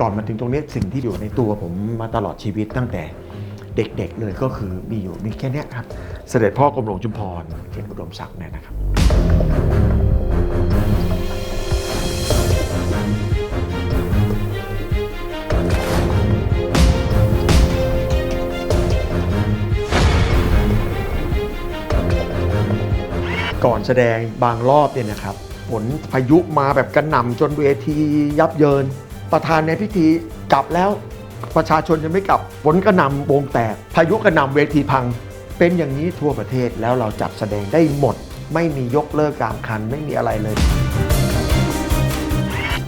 ก่อนมาถึงตรงนี้สิ่งที่อยู่ในตัวผมมาตลอดชีวิตตั้งแต่เด็กๆเลยก็คือมีอยู่มีแค่นี้ครับ เสด็จพ่อกรมหลวงชุมพรเขตอุดมศักดิ์เนี่ยนะครับ ก่อนแสดงบางรอบเนี่ยนะครับ ฝนพายุมาแบบกระหน่ำจนเวทียับเยิน ประธานในพิธีกลับแล้วประชาชนยังไม่กลับฝนกระหน่ำวงแตก พายุกระหน่ำเวทีพัง เป็นอย่างนี้ทั่วประเทศแล้วเราจัดแสดงได้หมด ไม่มียกเลิกกางคันไม่มีอะไรเลย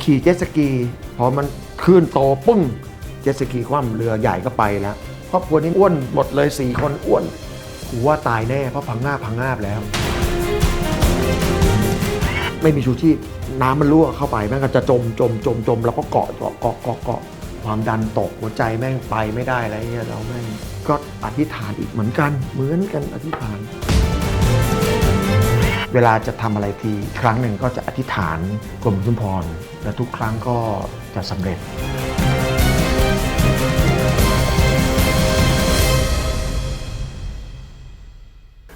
ขี่เจ็ตสกีพอมันคลื่นโตปึ้งเจ็ตสกีคว่ำเรือใหญ่ก็ไปแล้วครอบครัวนี้อ้วนหมดเลยสี่คนอ้วนกูว่าตายแน่เพราะพังงาบพังงาบแล้ว ไม่มีชูชีพ น้ำมันรั่วเข้าไปแม่งก็จะจมจมจมจมแล้วก็เกาะเกาะเกาะเกาะเกาะความดันตกหัวใจแม่งไปไม่ได้อะไรเงี้ยเราแม่งก็อธิษฐานอีกเหมือนกันเหมือนกันอธิษฐาน เวลาจะทำอะไรทีครั้งหนึ่งก็จะอธิษฐานกลมชุมพร และทุกครั้งก็จะสำเร็จ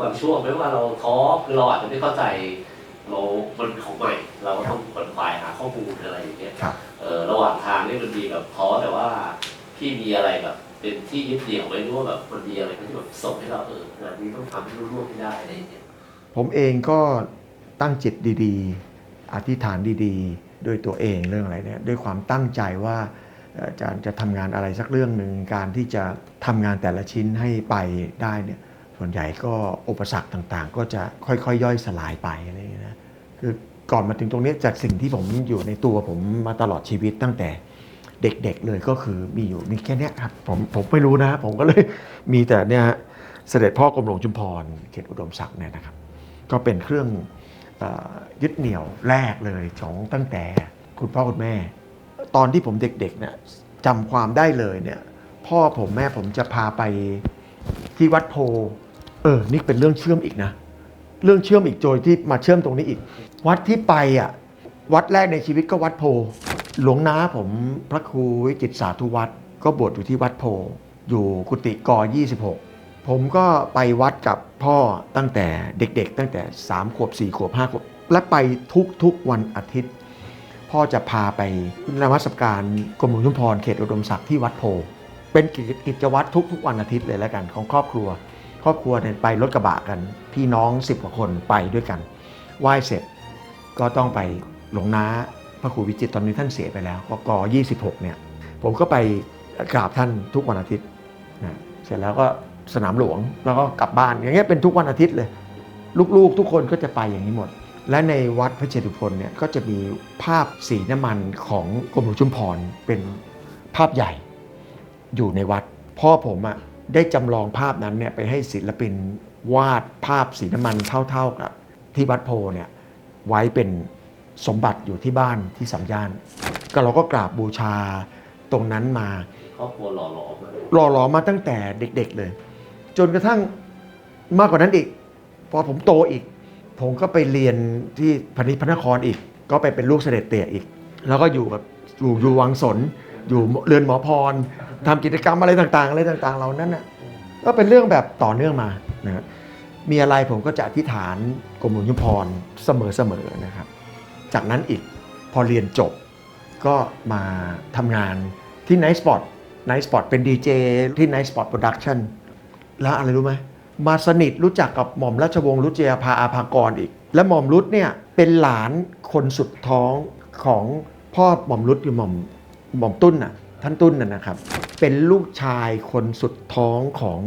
บางช่วงไม่ว่าเราท้อคือเราอาจจะไม่เข้าใจเรา มันของใหม่ เราก็ต้องขวนขวายหาข้อมูลอะไรอย่างเงี้ยครับ เออระหว่างทางนี่มันมีแบบท้อแต่ว่าพี่มีอะไรแบบ เป็นที่ยึดเหนี่ยวไว้รู้ว่าแบบมันมีอะไรที่แบบส่งให้เราเอองานนี้ต้องทำให้รุ่ร่วงให้ได้อะไรอย่างเงี้ยผมเองก็ตั้งจิตดีๆ อธิษฐานดีๆ ด้วยตัวเองเรื่องอะไรเนี่ยด้วยความตั้งใจว่าเอ่อจะจะทำงานอะไรสักเรื่องหนึ่งการที่จะทำงานแต่ละชิ้นให้ไปได้เนี่ย ส่วนใหญ่ก็อุปสรรคต่างๆ ก็จะค่อยๆย่อยสลายไปอะไรอย่างเงี้ยนะคือก่อนมาถึงตรงนี้จากสิ่งที่ผมอยู่ในตัวผมมาตลอดชีวิตตั้งแต่เด็กๆเลยก็คือมีอยู่มีแค่นี้ครับผมผมไม่รู้นะผมก็เลยมีแต่เนี่ยฮะเสด็จพ่อกรมหลวงชุมพรเขตอุดมศักดิ์เนี่ยนะครับ ก็เป็นเครื่องอยึดเหนี่ยวแรกเลยของตั้งแต่คุณพ่อคุณแม่ ตอนที่ผมเด็กๆเนี่ยจำความได้เลยเนี่ยพ่อผมแม่ผมจะพาไปที่วัดโพ เออ นี่เป็นเรื่องเชื่อมอีกนะ เรื่องเชื่อมอีกโจยที่มาเชื่อมตรงนี้อีก วัดที่ไปอะ วัดแรกในชีวิตก็วัดโพ หลวงน้าผมพระครูวิจิตรสาธุวัดก็บวชอยู่ที่วัดโพ อยู่กุฏิกอ26 ผมก็ไปวัดกับพ่อตั้งแต่เด็กๆ ตั้งแต่ 3 ขวบ 4 ขวบ 5 ขวบ และไปทุกๆวันอาทิตย์ พ่อจะพาไปนมัสการกรมหลวงชุมพรเขตอุดมศักดิ์ที่วัดโพ เป็นกิจกิจวัตรทุกๆวันอาทิตย์เลยแล้วกันของครอบครัว ครอบครัวเนี่ยไปรถกระบะกัน พี่น้อง10กว่าคนไปด้วยกันไหว้เสร็จก็ต้องไปหลวงน้าพระครูวิจิตตอนนี้ท่านเสียไปแล้วก็ก26เนี่ยผมก็ไปกราบท่านทุกวันอาทิตย์นะเสร็จแล้วก็สนามหลวงแล้วก็กลับบ้านอย่างเงี้ยเป็นทุกวันอาทิตย์เลย ลูกๆทุกคนก็จะไปอย่างนี้หมด และในวัดพระเจตุพนเนี่ยก็จะมีภาพสีน้ำมันของกรมหลวงชุมพรเป็นภาพใหญ่อยู่ในวัดพ่อผมอะ่ะ ได้จำลองภาพนั้นเนี่ยไปให้ศิลปินวาดภาพสีน้ำมันเท่าๆกับที่วัดโพเนี่ยไว้เป็นสมบัติอยู่ที่บ้านที่สัมย่าน ก็เราก็กราบบูชาตรงนั้นมาครอบครัวหล่อหลอมหล่อหลอมมาตั้งแต่เด็กๆเลย จนกระทั่งมากกว่านั้นอีก พอผมโตอีก ผมก็ไปเรียนที่พนิพนครอีก ก็ไปเป็นลูกเสด็จเตี่ยอีก แล้วก็อยู่กับอยู่อยู่วังสน อยู่เรือนหมอพรทำกิจกรรมอะไรต่างๆ อะไรต่างๆ เหล่านั้นน่ะก็เป็นเรื่องแบบต่อเนื่องมานะฮะมีอะไรผมก็จะอธิษฐานกรมหลวงชุมพรเสมอๆนะครับ จากนั้นอีกพอเรียนจบก็มาทำงานที่ Night Spot Night Spot เป็นดีเจที่ Night Spot Production แล้วอะไรรู้ไหมมาสนิทรู้จักกับหม่อมราชวงศ์รุจยาภาอาภากรอีก และหม่อมรุจเนี่ยเป็นหลานคนสุดท้องของพ่อหม่อมรุจคือหม่อม หม่อมตุ้นน่ะท่านตุ้นน่ะนะครับ เป็นลูกชายคนสุดท้องของ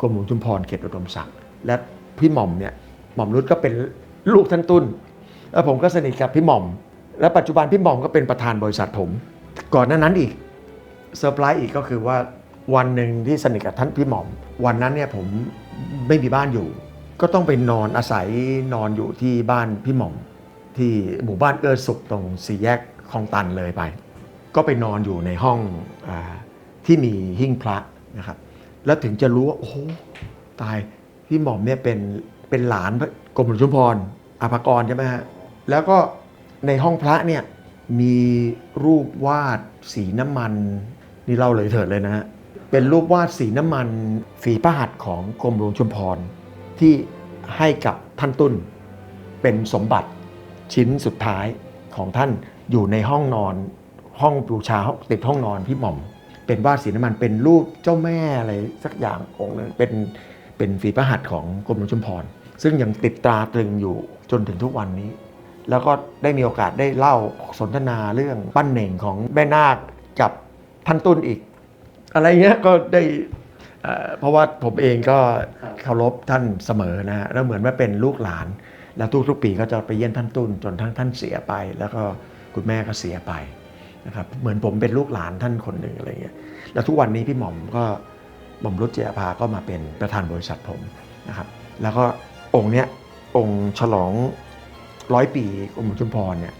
กรมหลวงชุมพรเขตอุดมศักดิ์และพี่หม่อมเนี่ยหม่อมรุจก็เป็นลูกท่านตุ้น แล้วผมก็สนิทกับพี่หม่อม และปัจจุบันพี่หม่อมก็เป็นประธานบริษัทผม ก่อนหน้านั้นอีกเซอร์ไพรส์อีกก็คือว่าวันหนึ่งที่สนิทกับท่านพี่หม่อม วันนั้นเนี่ยผมไม่มีบ้านอยู่ ก็ต้องไปนอนอาศัยนอนอยู่ที่บ้านพี่หม่อม ที่หมู่บ้านเอื้อสุขตรงสี่แยกคลองตันเลยไป ก็ไปนอนอยู่ในห้องอที่มีหิ้งพระนะครับ แล้วถึงจะรู้ว่า โอ้ตายพี่หม่อมเนี่ยเป็นเป็นหลานกรมหลวงชุมพรอภากรใช่ไหมฮะแล้วก็ในห้องพระเนี่ยมีรูปวาดสีน้ำมัน นี่เล่าเลยเถิดเลยนะฮะเป็นรูปวาดสีน้ำมันฝีพระหัตถ์ของกรมหลวงชุมพรที่ให้กับท่านตุ้นเป็นสมบัติชิ้นสุดท้ายของท่านอยู่ในห้องนอน ห้องบูชาติดห้องนอนพี่หม่อม เป็นวาดสีน้ำมันเป็นรูปเจ้าแม่อะไรสักอย่างองค์หนึงเป็นเป็นฝีพระหัตถ์ของกรมหลวงชุมพร ซึ่งยังติดตราตรึงอยู่จนถึงทุกวันนี้ แล้วก็ได้มีโอกาสได้เล่าสนทนาเรื่องปั้นเหน่งของแม่นาคกับท่านตุ้นอีก อะไรเงี้ยก็ได้เพราะว่าผมเองก็เคารพท่านเสมอนะฮะแล้วเหมือนว่าเป็นลูกหลาน แล้วทุกๆปีก็จะไปเยี่ยมท่านตุ้นจนทั้งท่านเสียไป แล้วก็คุณแม่ก็เสียไป นะครับเหมือนผมเป็นลูกหลานท่านคนหนึ่งอะไรเงี้ยแล้วทุกวันนี้พี่หม่อมก็หม่อมรุจเจียภาก็มาเป็นประธานบริษัทผมนะครับ แล้วก็องค์เนี้ยองค์ฉลองร้อยปีกรมหลวงชุมพรเนี่ย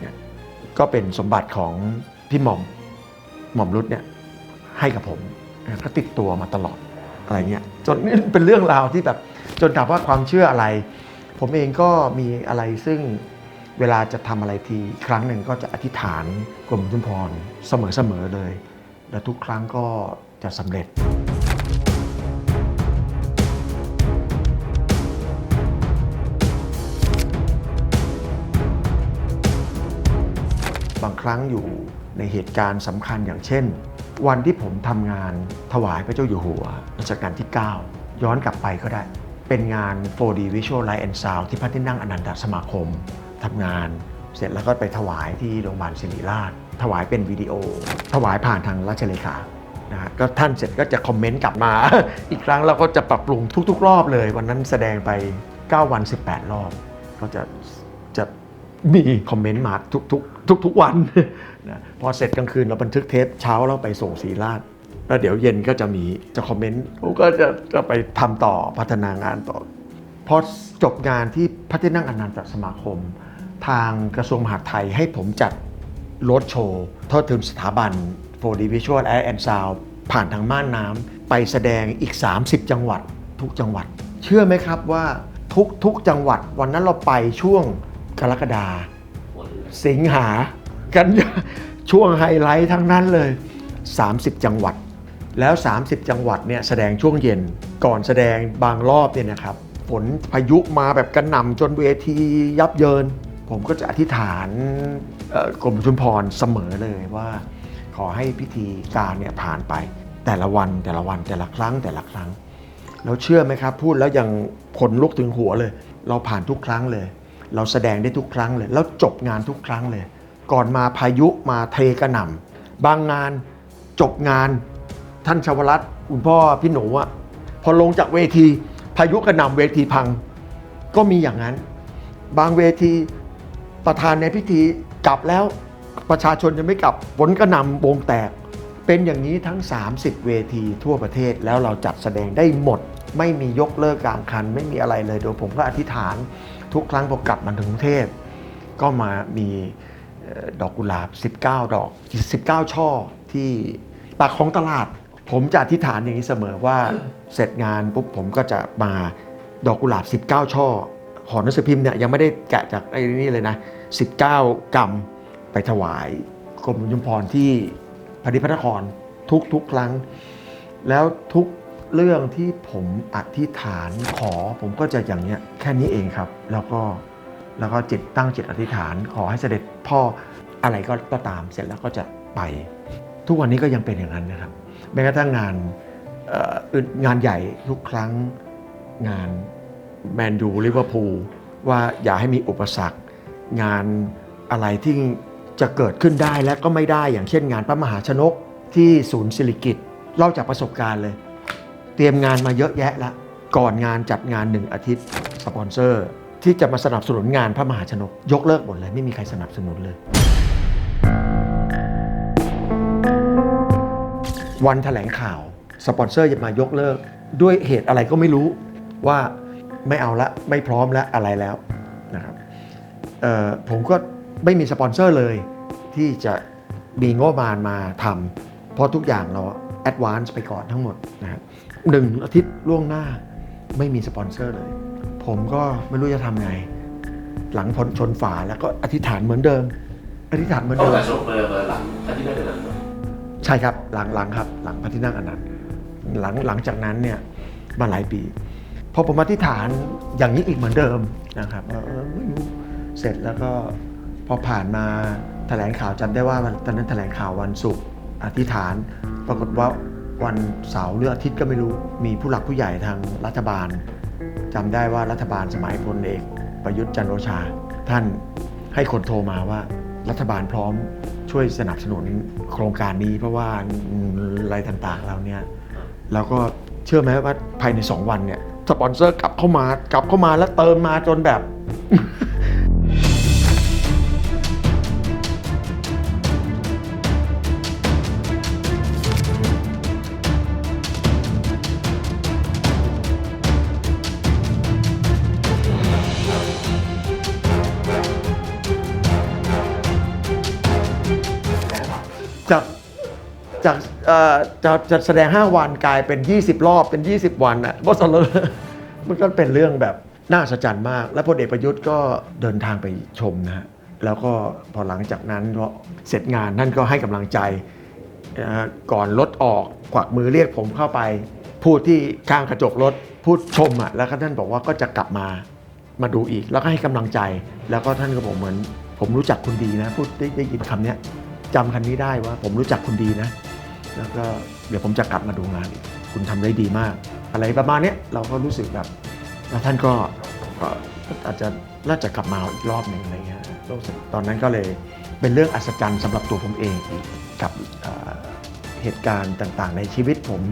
เนี่ยก็เป็นสมบัติของพี่หม่อมหม่อมรุจเนี่ยให้กับผมก็ติดตัวมาตลอดอะไรเงี้ยจนนี่เป็นเรื่องราวที่แบบจนถามว่าความเชื่ออะไร ผมเองก็มีอะไรซึ่ง เวลาจะทำอะไรทีครั้งหนึ่งก็จะอธิษฐานกรมชุมพรเสมอๆเลย และทุกครั้งก็จะสำเร็จบางครั้งอยู่ในเหตุการณ์สำคัญอย่างเช่น วันที่ผมทำงานถวายพระเจ้าอยู่หัวรัชกาลที่ 9 ย้อนกลับไปก็ได้ เป็นงาน 4D Visual Light and Sound ที่พระที่นั่งอนันตสมาคม ทำงาน เสร็จแล้วก็ไปถวายที่โรงพยาบาลศิริราช ถวายเป็นวิดีโอ ถวายผ่านทางราชเลขานะฮะก็ท่านเสร็จก็จะคอมเมนต์กลับมา อีกครั้งเราก็จะปรับปรุงทุก ๆ รอบเลย วันนั้นแสดงไป 9 วัน 18 รอบ ก็จะจะมีคอมเมนต์มาทุกทุกทุกทุกๆวันนะพอเสร็จกลางคืนเราบันทึกเทปเช้าเราไปส่งสีราชแล้วเดี๋ยวเย็นก็จะมีจะคอมเมนต์ผมก็จะจะไปทำต่อพัฒนางานต่อพอจบงานที่พัฒนั่งอนันตสมาคม ทางกระทรวงมหาดไทยให้ผมจัดรถโชว์ทอดถึงสถาบัน 4D Visual Air and Sound ผ่านทางม่านน้ำไปแสดงอีก 30 จังหวัดทุกจังหวัด เชื่อไหมครับว่าทุกทุกจังหวัดวันนั้นเราไปช่วงกรกฎาสิงหากันยาช่วงไฮไลท์ทั้งนั้นเลย 30 จังหวัด แล้ว 30 จังหวัดเนี่ยแสดงช่วงเย็นก่อนแสดงบางรอบเนี่ยนะครับฝนพายุมาแบบกระหน่ำจนเวทียับเยิน ผมก็จะอธิษฐานกรมชุมพรเสมอเลยว่าขอให้พิธีการเนี่ยผ่านไป แต่ละวันแต่ละวันแต่ละครั้งแต่ละครั้งแล้วเชื่อไหมครับ พูดแล้วยังขนลุกถึงหัวเลย เราผ่านทุกครั้งเลย เราแสดงได้ทุกครั้งเลย แล้วจบงานทุกครั้งเลย ก่อนมาพายุมาเทกระหน่ำบางงานจบงานท่านชวรัตคุณพ่อพี่หนูอะพอลงจากเวทีพายุกระหน่ำเวทีพัง ก็มีอย่างนั้น บางเวที ประธานในพิธีกลับแล้วประชาชนยังไม่กลับฝนกระหน่ำวงแตก เป็นอย่างนี้ทั้ง 30 เวทีทั่วประเทศแล้วเราจัดแสดงได้หมด ไม่มียกเลิกกลางคัน ไม่มีอะไรเลยโดยผมก็อธิษฐานทุกครั้งพอกลับมาถึงกรุงเทพก็มามีดอกกุหลาบ 19 ดอก 19 ช่อที่ปากของตลาด ผมจะอธิษฐานอย่างนี้เสมอว่าเสร็จงานปุ๊บผมก็จะมาดอกกุหลาบ 19 ช่อ หอหนังสือพิมพ์เนี่ยยังไม่ได้แกะจากไอ้นี่เลยนะ 19 กรัมไปถวายกรมหลวงชุมพรที่พระนิพพานครทุกทุกๆครั้ง แล้วทุกเรื่องที่ผมอธิษฐานขอผมก็จะอย่างเนี้ยแค่นี้เองครับ แล้วก็แล้วก็จิตตั้งจิตอธิษฐานขอให้เสด็จพ่ออะไรก็ก็ตามเสร็จแล้วก็จะไป ทุกวันนี้ก็ยังเป็นอย่างนั้นนะครับ แม้กระทั่งงานงานใหญ่ทุกครั้งงาน แมนยูลิเวอร์พูลว่าอย่าให้มีอุปสรรค งานอะไรที่จะเกิดขึ้นได้และก็ไม่ได้อย่างเช่นงานพระมหาชนกที่ศูนย์ศิริกิตเล่าจากประสบการณ์เลย เตรียมงานมาเยอะแยะล้วก่อนงานจัดงานหนึ่งอาทิตย์สปอนเซอร์ ที่จะมาสนับสนุนงานพระมหาชนก ยกเลิกหมดเลยไม่มีใครสนับสนุนเลย วันแถลงข่าว สปอนเซอร์จะมายกเลิก ด้วยเหตุอะไรก็ไม่รู้ว่า ไม่เอาละไม่พร้อมแล้วอะไรแล้วนะครับเอ่อผมก็ไม่มีสปอนเซอร์เลยที่จะมีงบประมาณมาทำเพราะทุกอย่างเราแอดวานซ์ไปก่อนทั้งหมดนะครับหนึ่งอาทิตย์ล่วงหน้าไม่มีสปอนเซอร์เลย ผมก็ไม่รู้จะทำไง หลังพ้นชนฝาแล้วก็อธิษฐานเหมือนเดิม อธิษฐานเหมือนต้องเดิมแต่ชกเลยมาหลังอาทิตย์แรกเลยนะใช่ครับหลังหลังครับ หลังพระที่นั่งอนันต์หลังหลังจากนั้นเนี่ยมาหลายปีพ อผมอธิษฐานอย่างนี้อีกเหมือนเดิมนะครับว่าเออไม่รู้เสร็จแล้วก็พอผ่านมาแถลงข่าวจำได้ว่าวันตอนนั้นแถลงข่าววันศุกร์อธิษฐาน ปรากฏว่าวันเสาร์หรืออาทิตย์ก็ไม่รู้มีผู้หลักผู้ใหญ่ทางรัฐบาลจำได้ว่ารัฐบาลสมัยพลเอกประยุทธ์จันทร์โอชา ท่านให้คนโทรมาว่ารัฐบาลพร้อมช่วยสนับสนุนโครงการนี้ เพราะว่าอะไรต่างๆเราเนี่ยเราก็เชื่อไหมว่าภายใน 2 วันเนี่ย สปอนเซอร์กลับเข้ามากลับเข้ามาแล้วเติมมาจนแบบ จะจะแสดง 5 วันกลายเป็น 20 รอบเป็น 20 วันอะเพราะสรุปมันก็เป็นเรื่องแบบน่าสะใจรมาก และพลเอกประยุทธ์ก็เดินทางไปชมนะฮะแล้วก็พอหลังจากนั้นเสร็จงานนั่นก็ให้กำลังใจก่อนรถออกกวักมือเรียกผมเข้าไป พูดที่ข้างกระจกรถพูดชมอะแล้วก็ท่านบอกว่าก็จะกลับมามาดูอีก แล้วก็ให้กำลังใจ แล้วก็ท่านก็บอกเหมือน ผมรู้จักคุณดีนะ พูดได้ได้ยินคำนี้จำคำนี้ได้ว่า ผมรู้จักคุณดีนะ แล้วก็ เดี๋ยวผมจะกลับมาดูงานอีกคุณทำได้ดีมาก อะไรประมาณนี้เราก็รู้สึกแบบแล้วท่านก็อาจจะน่าจะกลับมาอีกรอบหนึ่งอะไรเงี้ยรู้สึกตอนนั้นก็เลยเป็นเรื่องอัศจรรย์สำหรับตัวผมเองอีกกับเหตุการณ์ต่างๆ ในชีวิตผม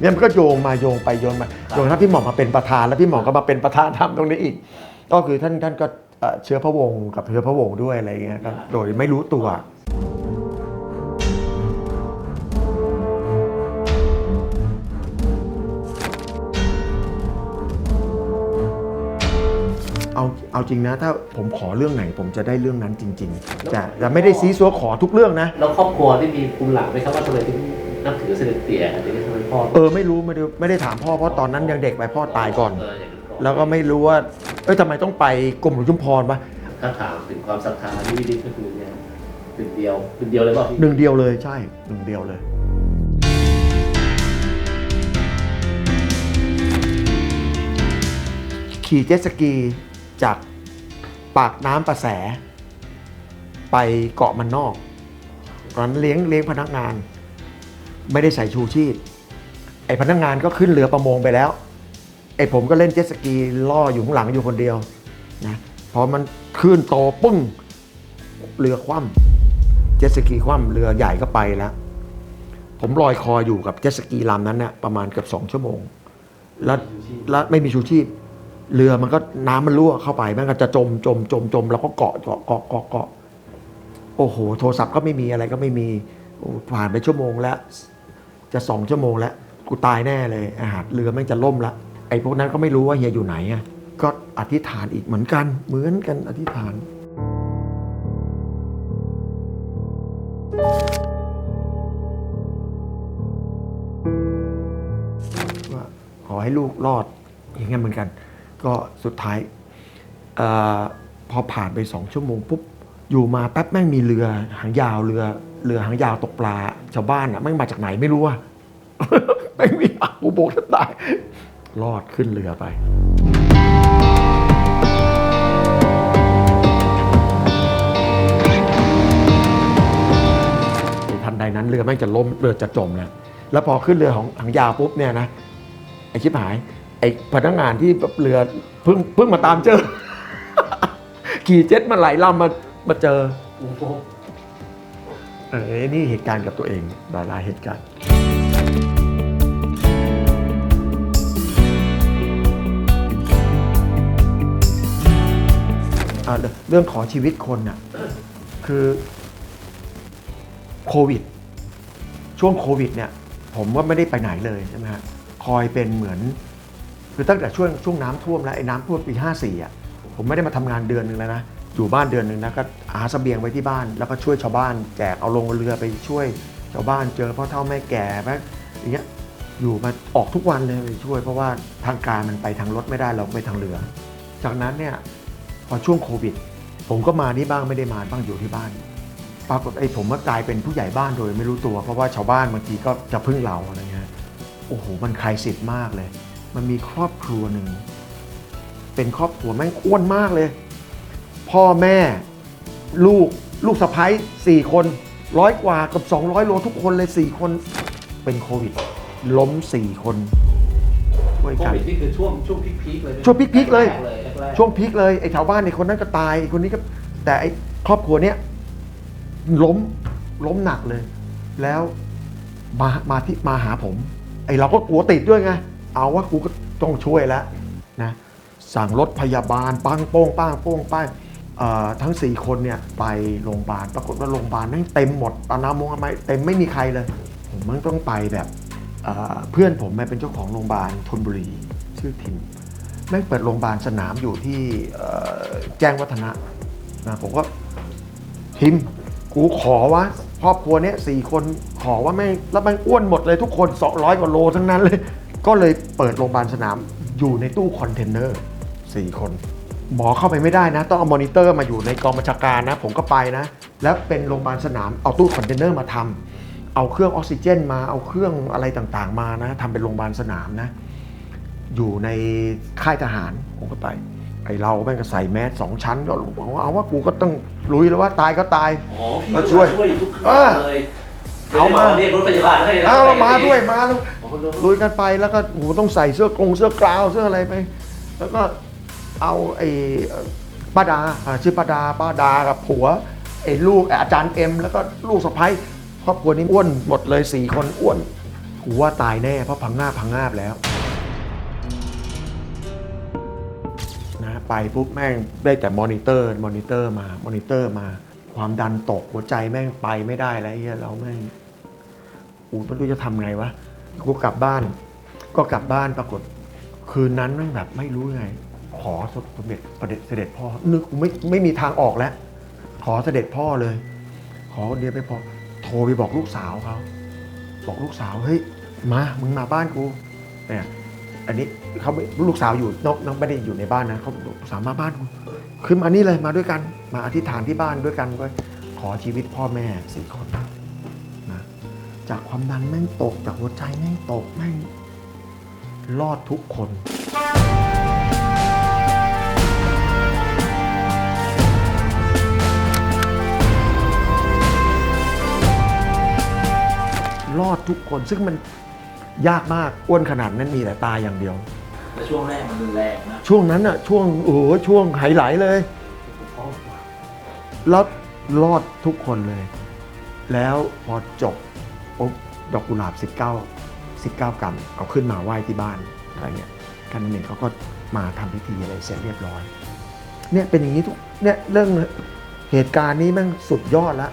เนี่ยมันก็โยงมาโยงไปโยงมาโยงถ้าพี่หมอมาเป็นประธานแล้วพี่หมอก็มาเป็นประธานทำตรงนี้อีก ก็คือท่านท่านก็เชื้อพระวงศ์กับเชื้อพระวงศ์ด้วยอะไรเงี้ยโดยไม่รู้ตัว เอาเอาจริงนะ ถ้าผมขอเรื่องไหนผมจะได้เรื่องนั้นจริงๆแต่แต่ไม่ได้ซีซัวขอทุกเรื่องนะ แล้วครอบครัวที่มีภูมิหลังไหมครับว่าทำไมถึงนับถือเสด็จเตี่ยกันถึงทำไมพ่อเออไม่รู้ไม่ได้ไม่ได้ถามพ่อเพราะตอนนั้นยังเด็กไปพ่อตายก่อนเอย่างนั้นก่อนแล้วก็ไม่รู้ว่าเอ้ยทำไมต้องไปกรมหลวงชุมพรวะถ้าถามถึงความศรัทธาที่วิริก็คือเนี่ยหนึ่งเดียวหนึ่งเดียวเลยเปล่าพี่หนึ่งเดียวเลยใช่หนึ่งเดียวเลย ขี่เจ็ตสกี จากปากน้ำประแส ไปเกาะมันนอกตอนนั้นเลี้ยงเลี้ยงพนักงาน ไม่ได้ใส่ชูชีพ ไอพนักงานก็ขึ้นเรือประมงไปแล้ว ไอผมก็เล่นเจ็ตสกีล่ออยู่ข้างหลังอยู่คนเดียวนะพอมันขึ้นโตปึ้งเรือคว่ำเจ็ตสกีคว่ำเรือใหญ่ก็ไปแล้ว ผมลอยคออยู่กับเจ็ตสกีลำนั้นเนี่ยประมาณเกือบสองชั่วโมง แล้วแล้วไม่มีชูชีพ เรือมันก็น้ำมันรั่วเข้าไปมันก็จะจมจมจมจมแล้วก็เกาะเกาะเกาะเกาะโอ้โห โทรศัพท์ก็ไม่มีอะไรก็ไม่มีผ่านไปชั่วโมงแล้ว จะสองชั่วโมงแล้วกูตายแน่เลยอาหารเรือมันจะล่มละไอ้พวกนั้นก็ไม่รู้ว่าเฮียอยู่ไหนก็อธิษฐานอีกเหมือนกันเหมือนกันอธิษฐานว่าขอให้ลูกรอดอย่างเงี้ยเหมือนกัน ก็สุดท้ายอพอผ่านไปสองชั่วโมงปุ๊บอยู่มาแป๊บแม่งมีเรือหางยาวเรือเรือหางยาวตกปลาชาวบ้านอะแม่งมาจากไหนไม่รู้อะแม่งมีอะกูโบกจะตายรอดขึ้นเรือไปทันใดนั้นเรือแม่งจะล้มเรือจะจมแล้วแล้วพอขึ้นเรือของหางยาวปุ๊บเนี่ยนะไอชิบหาย อ้พนักงานที่เรือเพิ่งเพิ่งมาตามเจอ ขี่เจ็ตมาหลายลำมามาเจอโอ้โหเออนี่เหตุการณ์กับตัวเองหลายหลายๆเหตุการณ์อ่าเรื่องขอชีวิตคนน่ะคือโควิด ช่วงโควิดเนี่ย ผมว่าไม่ได้ไปไหนเลยใช่ไหมฮะคอยเป็นเหมือน คือตั้งแต่ช่วงช่วงน้ำท่วมแล้วไอ้น้ำท่วมปี 54อะผมไม่ได้มาทำงานเดือนหนึ่งแล้วนะอยู่บ้านเดือนหนึ่งนะก็หาเสบียงไว้ที่บ้าน แล้วก็ช่วยชาวบ้านแจกเอาลงเรือไปช่วยชาวบ้านเจอพ่อเฒ่าแม่แก่แม่อย่างเงี้ยอยู่มาออกทุกวันเลยไปช่วย เพราะว่าทางการมันไปทางรถไม่ได้เราไปทางเรือ จากนั้นเนี่ยพอช่วงโควิด ผมก็มานี่บ้างไม่ได้มาบ้างอยู่ที่บ้าน ปรากฏไอ้ผมก็กลายเป็นผู้ใหญ่บ้านโดยไม่รู้ตัว เพราะว่าชาวบ้านบางทีก็จะพึ่งเราอะไรเงี้ยโอ้โหมันคลายสิทธิ์มากเลย มันมีครอบครัวหนึ่ง เป็นครอบครัวแม่งอ้วนมากเลย พ่อแม่ลูกลูกสะพ้ายสี่คนร้อยกว่ากับ 200 โลทุกคนเลย 4 คนเป็นโควิด ล้ม 4 คนช่วยโคกันวิดนี่คือช่วงช่วงพีคๆเลยไหมช่วงพีคๆเลยแรกๆแรกๆช่วงพีคเลยไอ้แถวบ้านไอ้คนนั้นก็ตายไอ้คนนี้ก็แต่ไอ้ครอบครัวเนี้ยล้มล้มหนักเลย แล้วมามาที่มาหาผม ไอ้เราก็กลัวติดด้วยไง เอาว่ากูก็ต้องช่วยแล้วนะสั่งรถพยาบาลปังโป้งป้างโป้งป้างทั้ง 4 คนเนี่ยไปโรงพยาบาลปรากฏว่าโรงพยาบาลนั่งเต็มหมดปานามงอะไรเต็มไม่มีใครเลย ผมมันต้องไปแบบเเพื่อนผมแม่เป็นเจ้าของโรงพยาบาลธนบุรีชื่อทิมแม่งเปิดโรงพยาบาลสนามอยู่ที่แจ้งวัฒนะนะผมก็ทิมกูขอว่าครอบครัวเนี้ยสี่คนขอว่าแม่งแล้วแม่งอ้วนหมดเลยทุกคน200กว่าโลทั้งนั้นเลย ก็เลยเปิดโรงพยาบาลสนามอยู่ในตู้คอนเทนเนอร์สี่คน หมอเข้าไปไม่ได้นะ ต้องเอามอนิเตอร์มาอยู่ในกองบัญชาการนะ ผมก็ไปนะ แล้วเป็นโรงพยาบาลสนามเอาตู้คอนเทนเนอร์มาทำเอาเครื่องออกซิเจนมาเอาเครื่องอะไรต่างๆมานะทำเป็นโรงพยาบาลสนามนะ อยู่ในค่ายทหารผมก็ไปไอเราแม่งก็ใส่แมสสองชั้นก็บอกว่าเอาว่ากูก็ต้องลุยแล้วว่าตายก็ตายอ๋อพี่มาช่วยช่วยทุกคเอรั้งอเลยเอามาเรียกรถพยาบาลให้นะเอามาด้วยมาแล้วโอ้โห ลุยกันไปแล้วก็โหต้องใส่เสื้อกรงเสื้อกราวเสื้ออะไรไป แล้วก็เอาไอ่ป้าดาชื่อป้าดาป้าดากับผัวไอ้ลูกอาจารย์เอ็มแล้วก็ลูกสะใภ้ครอบครัวนี้อ้วนหมดเลยสี่คนอ้วนกูว่าตายแน่เพราะพังงาพังงาบแล้วนะไปปุ๊บแม่งได้แต่มอนิเตอร์มอนิเตอร์มามอนิเตอร์มา ความดันตกหัวใจแม่งไปไม่ได้แล้วไอ้เฮียเราแม่งอูไม่รู้จะทำไงวะ กูกลับบ้าน ก็กลับบ้านปรากฏ คืนนั้นแม่งแบบไม่รู้ไง ขอสมเด็จประเด็จเสด็จพ่อนึกไม่ไม่มีทางออกแล้ว ขอเสด็จพ่อเลย ขอเดียวไม่พอโทรไปบอกลูกสาวเขาบอกลูกสาวเฮ้ยมามึงมาบ้านกูเนี่ยอันนี้เขาลูกสาวอยู่นอกนอกไม่ได้อยู่ในบ้านนะเขาสามาบ้านกูคือมานี่เลยมาด้วยกัน มาอธิษฐานที่บ้านด้วยกันก็ขอชีวิตพ่อแม่สี่คน จากความดันแม่งตก จากหัวใจแม่งตกแม่ง รอดทุกคน รอดทุกคนซึ่งมันยากมากอ้วนขนาดนั้นมีแต่ตายอย่างเดียว แล้วช่วงแรกมันรุนแรงนะช่วงนั้นอะช่วงโอ้โหช่วงไหลเลย แล้วรอดทุกคนเลย แล้วพอจบ ปุ๊บดอกกุหลาบ 19 19 กรัมเอาขึ้นมาไหว้ที่บ้านอะไรเงี้ยกันหนึ่งเขาก็มาทำพิธีอะไรเสร็จเรียบร้อย เนี่ยเป็นอย่างนี้ทุกเนี่ยเรื่องเหตุการณ์นี้มันสุดยอดแล้ว